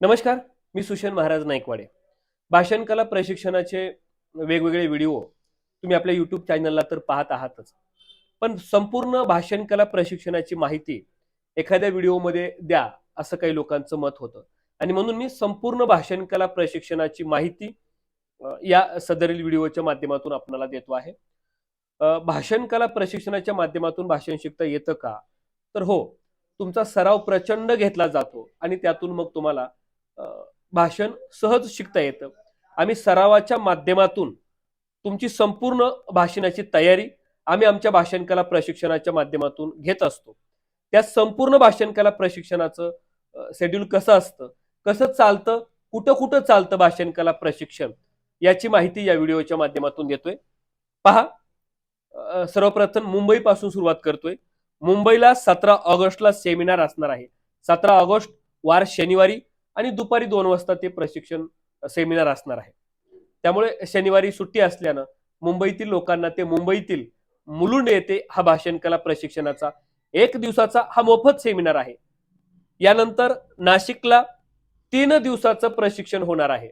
नमस्कार मी सुशन महाराज नाईकवाडे. भाषण कला प्रशिक्षणाचे वेगवेगळे व्हिडिओ तुम्ही आपल्या यूट्यूब चॅनलला तर पाहत आहातच. पण संपूर्ण भाषण कला प्रशिक्षणाची माहिती एखाद्या व्हिडिओमध्ये द्या असं काही लोकांचं मत होतं. आणि म्हणून मी संपूर्ण भाषण कला प्रशिक्षणाची माहिती या सदरील व्हिडिओच्या माध्यमातून आपल्याला देतो आहे. भाषण कला प्रशिक्षणाच्या माध्यमातून भाषण शिकता येतं का? तर हो तुमचा सराव प्रचंड घेतला जातो आणि त्यातून मग तुम्हाला भाषण सहज शिकता येतं. आम्ही सरावाच्या माध्यमातून तुमची संपूर्ण भाषणाची तयारी आम्ही आमच्या भाषण कला प्रशिक्षणाच्या माध्यमातून घेत असतो. त्या संपूर्ण भाषणकला प्रशिक्षणाचं शेड्यूल कसं असतं कसं चालतं कुठं कुठं चालतं भाषण कला प्रशिक्षण याची माहिती या व्हिडिओच्या माध्यमातून देतोय पहा सर्वप्रथम मुंबईपासून सुरुवात करतोय. मुंबईला सतरा ऑगस्टला सेमिनार असणार आहे. सतरा ऑगस्ट वार शनिवारी आणि दुपारी दोन वाजता ते प्रशिक्षण सेमिनार असणार आहे. त्यामुळे शनिवारी सुट्टी असल्यानं मुंबईतील लोकांना ते मुंबईतील मुलुंड येथे हा भाषण कला प्रशिक्षणाचा एक दिवसाचा हा मोफत सेमिनार आहे. यानंतर नाशिकला तीन दिवसाचं प्रशिक्षण होणार आहे.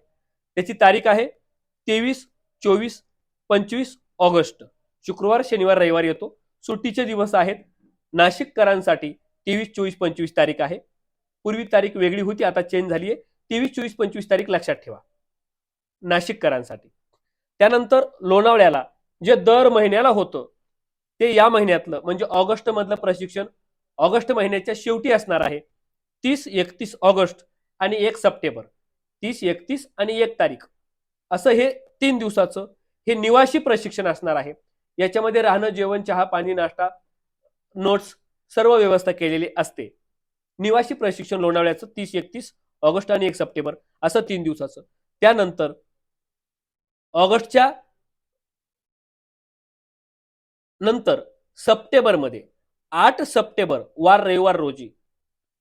त्याची तारीख आहे तेवीस चोवीस पंचवीस ऑगस्ट. शुक्रवार शनिवार रविवार येतो. सुट्टीचे दिवस आहेत. नाशिककरांसाठी तेवीस चोवीस पंचवीस तारीख आहे. पूर्वी तारीख वेगळी होती आता चेंज झाली आहे. तेवीस चोवीस पंचवीस तारीख लक्षात ठेवा. नाशिककरांसाठी. त्यानंतर लोणावळ्याला जे दर महिन्याला होतं ते या महिन्यातलं म्हणजे ऑगस्ट मधलं प्रशिक्षण ऑगस्ट महिन्याच्या शेवटी असणार आहे. तीस एकतीस ऑगस्ट आणि एक सप्टेंबर. तीस एकतीस आणि एक तारीख. असं हे तीन दिवसाचं हे निवासी प्रशिक्षण असणार आहे. याच्यामध्ये राहणं जेवण चहा पाणी नाश्ता नोट्स सर्व व्यवस्था केलेली असते. निवासी प्रशिक्षण लोणावळ्याचं तीस एकतीस ऑगस्ट आणि एक सप्टेंबर असं तीन दिवसाचं. त्यानंतर ऑगस्टच्या नंतर सप्टेंबरमध्ये आठ सप्टेंबर वार रविवार रोजी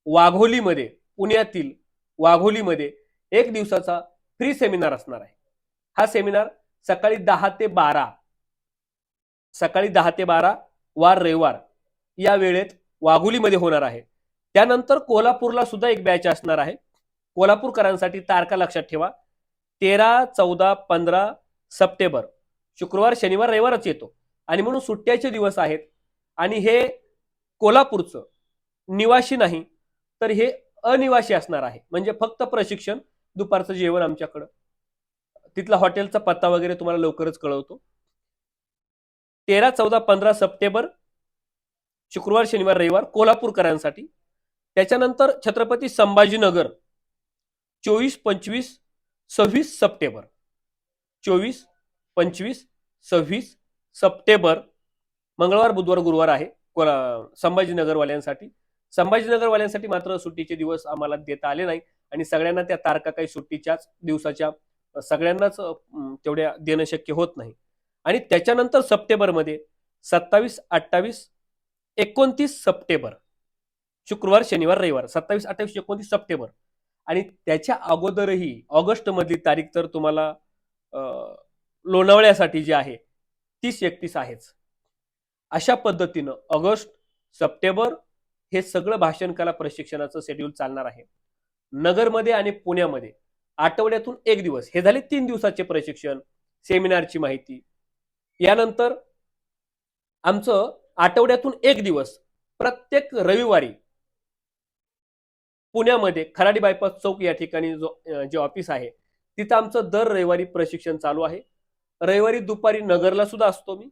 वाघोलीमध्ये पुण्यातील वाघोलीमध्ये एक दिवसाचा फ्री सेमिनार असणार आहे. हा सेमिनार सकाळी दहा ते बारा सकाळी दहा ते बारा वार रविवार या वेळेत वाघोलीमध्ये होणार आहे. त्यानंतर कोल्हापूरला सुद्धा एक बॅच असणार आहे. कोल्हापूरकरांसाठी तारखा लक्षात ठेवा. तेरा चौदा पंधरा सप्टेंबर. शुक्रवार शनिवार रविवारच येतो. आणि म्हणून सुट्ट्याचे दिवस आहेत. आणि हे कोल्हापूरचं निवासी नाही तर हे अनिवासी असणार आहे. म्हणजे फक्त प्रशिक्षण दुपारचं जेवण आमच्याकडं. तिथला हॉटेलचा पत्ता वगैरे तुम्हाला लवकरच कळवतो. तेरा चौदा पंधरा सप्टेंबर शुक्रवार शनिवार रविवार कोल्हापूरकरांसाठी त्याच्यानंतर छत्रपती संभाजीनगर चोवीस पंचवीस सव्वीस सप्टेंबर चोवीस पंचवीस सव्वीस सप्टेंबर मंगळवार बुधवार गुरुवार आहे. कोला संभाजीनगरवाल्यांसाठी. संभाजीनगरवाल्यांसाठी मात्र सुट्टीचे दिवस आम्हाला देता आले नाही आणि सगळ्यांना त्या तारखा काही सुट्टीच्याच दिवसाच्या सगळ्यांनाच तेवढ्या देणं शक्य होत नाही. आणि त्याच्यानंतर सप्टेंबरमध्ये सत्तावीस अठ्ठावीस एकोणतीस सप्टेंबर शुक्रवार शनिवार रविवार सत्तावीस अठ्ठावीस एकोणतीस सप्टेंबर. आणि त्याच्या अगोदरही ऑगस्ट मधली तारीख तर तुम्हाला लोणावळ्यासाठी जी आहे तीस एकतीस आहेच. अशा पद्धतीनं ऑगस्ट सप्टेंबर हे सगळं भाषण कला प्रशिक्षणाचं शेड्यूल चालणार आहे. नगरमध्ये आणि पुण्यामध्ये आठवड्यातून एक दिवस हे झाले तीन दिवसाचे प्रशिक्षण सेमिनारची माहिती. यानंतर आमचं आठवड्यातून एक दिवस प्रत्येक रविवारी पुण्यामध्ये खराडी बायपास चौक या ठिकाणी जो जे ऑफिस आहे तिथं आमचं दर रविवारी प्रशिक्षण चालू आहे. रविवारी दुपारी नगरला सुद्धा असतो मी.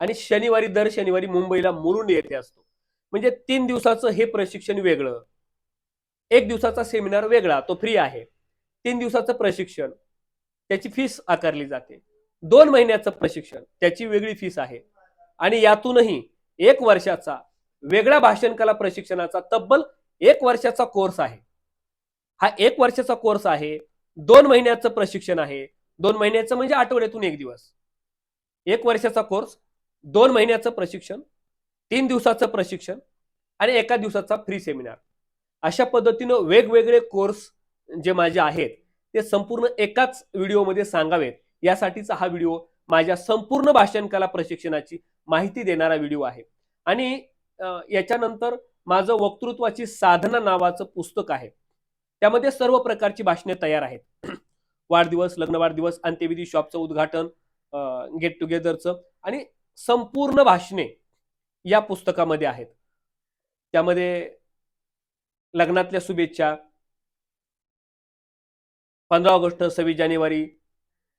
आणि शनिवारी दर शनिवारी मुंबईला मुलुंड येथे असतो. म्हणजे तीन दिवसाचं हे प्रशिक्षण वेगळं. एक दिवसाचा सेमिनार वेगळा तो फ्री आहे. तीन दिवसाचं प्रशिक्षण त्याची फीस आकारली जाते. दोन महिन्याचं प्रशिक्षण त्याची वेगळी फीस आहे. आणि यातूनही एक वर्षाचा वेगळा भाषण कला प्रशिक्षणाचा तब्बल एक वर्षाचा कोर्स आहे. हा एक वर्षाचा कोर्स आहे. दोन महिन्याचं प्रशिक्षण आहे. दोन महिन्याचं म्हणजे आठवड्यातून एक दिवस. एक वर्षाचा कोर्स दोन महिन्याचं प्रशिक्षण तीन दिवसाचं प्रशिक्षण आणि एका दिवसाचा फ्री सेमिनार अशा पद्धतीनं वेगवेगळे कोर्स जे माझे आहेत ते संपूर्ण एकाच व्हिडिओमध्ये सांगावेत. यासाठीचा हा व्हिडिओ माझ्या संपूर्ण भाषण कला प्रशिक्षणाची माहिती देणारा व्हिडिओ आहे. आणि याच्यानंतर माझं वक्तृत्वाची साधना नावाचं पुस्तक आहे. त्यामध्ये सर्व प्रकारची भाषणे तयार आहेत. वाढदिवस लग्न वाढदिवस अंत्यविधी शॉपचं उद्घाटन गेट टुगेदरचं आणि संपूर्ण भाषणे या पुस्तकामध्ये आहेत. त्यामध्ये लग्नातल्या शुभेच्छा पंधरा ऑगस्ट सव्वीस जानेवारी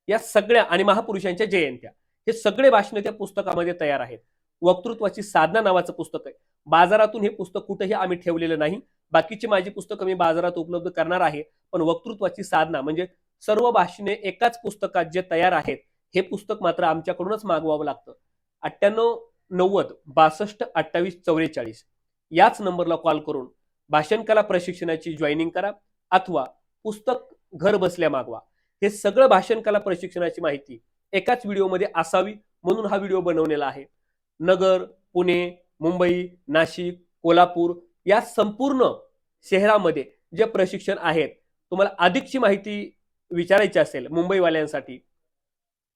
या सगळ्या आणि महापुरुषांच्या जयंत्या. हे सगळे भाषणे त्या पुस्तकामध्ये तयार आहेत. वक्तृत्वाची साधना नावाचं पुस्तक आहे. बाजारातून हे पुस्तक कुठेही आम्ही ठेवलेलं नाही. बाकीची माझी पुस्तकं मी बाजारात उपलब्ध करणार आहे. पण वक्तृत्वाची साधना म्हणजे सर्व भाषेने एकाच पुस्तकात जे तयार आहेत हे पुस्तक मात्र आमच्याकडूनच मागवावं लागतं. अठ्ठ्याण्णव नव्वद बासष्ट अठ्ठावीस चौवेचाळीस याच नंबरला कॉल करून भाषण कला प्रशिक्षणाची जॉईनिंग करा अथवा पुस्तक घर बसल्या मागवा. हे सगळं भाषण कला प्रशिक्षणाची माहिती एकाच व्हिडिओमध्ये असावी म्हणून हा व्हिडिओ बनवलेला आहे. नगर पुणे मुंबई नाशिक कोल्हापूर या संपूर्ण शहरामध्ये जे प्रशिक्षण आहेत तुम्हाला अधिकची माहिती विचारायची असेल मुंबईवाल्यांसाठी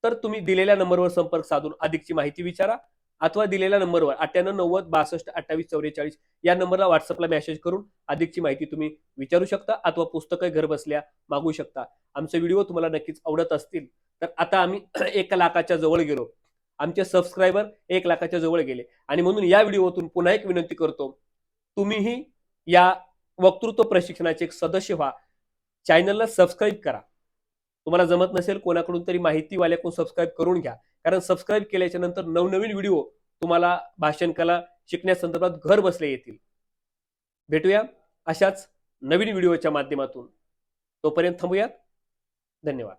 तर तुम्ही दिलेल्या नंबरवर संपर्क साधून अधिकची माहिती विचारा अथवा दिलेल्या नंबरवर अठ्ठ्याण्णव नव्वद बासष्ट अठ्ठावीस चौवेचाळीस या नंबरला व्हॉट्सअपला मेसेज करून अधिकची माहिती तुम्ही विचारू शकता अथवा पुस्तकं घर बसल्या मागू शकता. आमचे व्हिडिओ तुम्हाला नक्कीच आवडत असतील. तर आता आम्ही एक लाखाच्या जवळ गेलो. आमचे सबस्क्रायबर एक लाखाच्या जवळ गेले. आणि म्हणून या व्हिडिओतून पुन्हा एक विनंती करतो तुम्हीही या वक्तृत्व प्रशिक्षणाचे एक सदस्य व्हा. चॅनलला सबस्क्राईब करा. तुम्हाला जमत नसेल कोणाकडून तरी माहितीवाल्याकडून सबस्क्राईब करून घ्या. कारण सबस्क्राईब केल्याच्यानंतर नवनवीन व्हिडिओ तुम्हाला भाषण कला शिकण्यासंदर्भात घर बसले येतील. भेटूया अशाच नवीन व्हिडिओच्या माध्यमातून. तोपर्यंत थांबूयात. धन्यवाद.